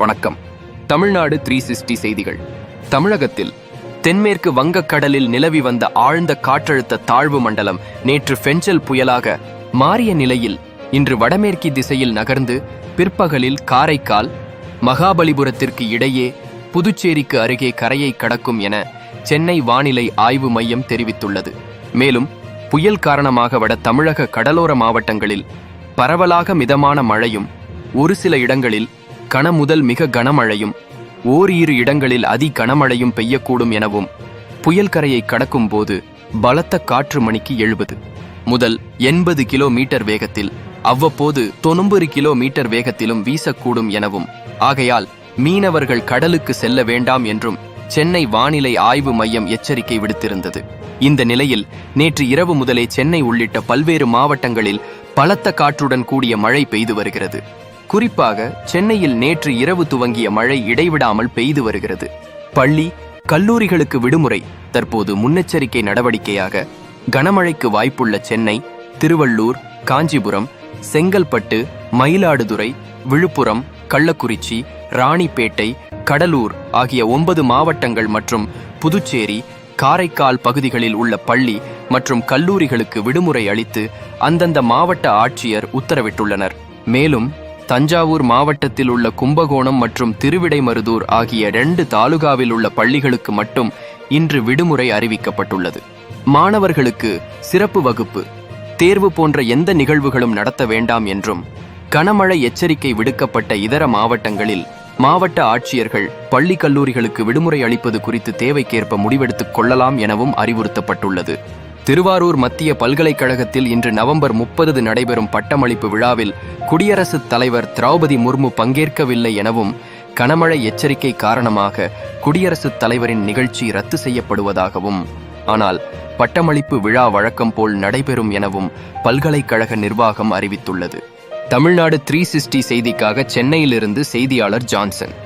வணக்கம். Tamil Nadu three sixty செய்திகள். தமிழகத்தில் தென்மேற்கு வங்கக்கடலில் நிலவி வந்த ஆழ்ந்த காற்றழுத்த தாழ்வு மண்டலம் நேற்று ஃபெஞ்சல் புயலாக மாறிய நிலையில் இன்று வடமேற்கு திசையில் நகர்ந்து பிற்பகலில் காரைக்கால் மகாபலிபுரத்திற்கு இடையே புதுச்சேரிக்கு அருகே கரையை கடக்கும் என சென்னை வானிலை ஆய்வு மையம் தெரிவித்துள்ளது. மேலும் புயல் காரணமாக வட தமிழக கடலோர மாவட்டங்களில் பரவலாக மிதமான மழையும் ஒரு சில இடங்களில் கனமுதல் மிக கனமழையும் ஓரிரு இடங்களில் அதி கனமழையும் பெய்யக்கூடும் எனவும் புயல் கரையை கடக்கும் போது பலத்த காற்று மணிக்கு எழுபது முதல் எண்பது கிலோமீட்டர் வேகத்தில் அவ்வப்போது தொண்ணூறு கிலோமீட்டர் வேகத்திலும் வீசக்கூடும் எனவும் ஆகையால் மீனவர்கள் கடலுக்கு செல்ல வேண்டாம் என்றும் சென்னை வானிலை ஆய்வு மையம் எச்சரிக்கை விடுத்திருந்தது. இந்த நிலையில் நேற்று இரவு முதலே சென்னை உள்ளிட்ட பல்வேறு மாவட்டங்களில் பலத்த காற்றுடன் கூடிய மழை பெய்து வருகிறது. குறிப்பாக சென்னையில் நேற்று இரவு துவங்கிய மழை இடைவிடாமல் பெய்து வருகிறது. பள்ளி கல்லூரிகளுக்கு விடுமுறை தற்போது முன்னெச்சரிக்கை நடவடிக்கையாக கனமழைக்கு வாய்ப்புள்ள சென்னை திருவள்ளூர் காஞ்சிபுரம் செங்கல்பட்டு மயிலாடுதுறை விழுப்புரம் கள்ளக்குறிச்சி ராணிப்பேட்டை கடலூர் ஆகிய ஒன்பது மாவட்டங்கள் மற்றும் புதுச்சேரி காரைக்கால் பகுதிகளில் உள்ள பள்ளி மற்றும் கல்லூரிகளுக்கு விடுமுறை அளித்து அந்தந்த மாவட்ட ஆட்சியர் உத்தரவிட்டுள்ளனர். மேலும் தஞ்சாவூர் மாவட்டத்தில் உள்ள கும்பகோணம் மற்றும் திருவிடைமருதூர் ஆகிய ரெண்டு தாலுகாவில் உள்ள பள்ளிகளுக்கு மட்டும் இன்று விடுமுறை அறிவிக்கப்பட்டுள்ளது. மாணவர்களுக்கு சிறப்பு வகுப்பு தேர்வு போன்ற எந்த நிகழ்வுகளும் நடத்த வேண்டாம் என்றும் கனமழை எச்சரிக்கை விடுக்கப்பட்ட இதர மாவட்டங்களில் மாவட்ட ஆட்சியர்கள் பள்ளி கல்லூரிகளுக்கு விடுமுறை அளிப்பது குறித்து தேவைக்கேற்ப முடிவெடுத்துக் கொள்ளலாம் எனவும் அறிவுறுத்தப்பட்டுள்ளது. திருவாரூர் மத்திய பல்கலைக்கழகத்தில் இன்று நவம்பர் முப்பது நடைபெறும் பட்டமளிப்பு விழாவில் குடியரசுத் தலைவர் திரௌபதி முர்மு பங்கேற்கவில்லை எனவும் கனமழை எச்சரிக்கை காரணமாக குடியரசுத் தலைவரின் நிகழ்ச்சி ரத்து செய்யப்படுவதாகவும் ஆனால் பட்டமளிப்பு விழா வழக்கம் போல் நடைபெறும் எனவும் பல்கலைக்கழக நிர்வாகம் அறிவித்துள்ளது. தமிழ்நாடு த்ரீ சிக்ஸ்டி செய்திக்காக சென்னையிலிருந்து செய்தியாளர் ஜான்சன்.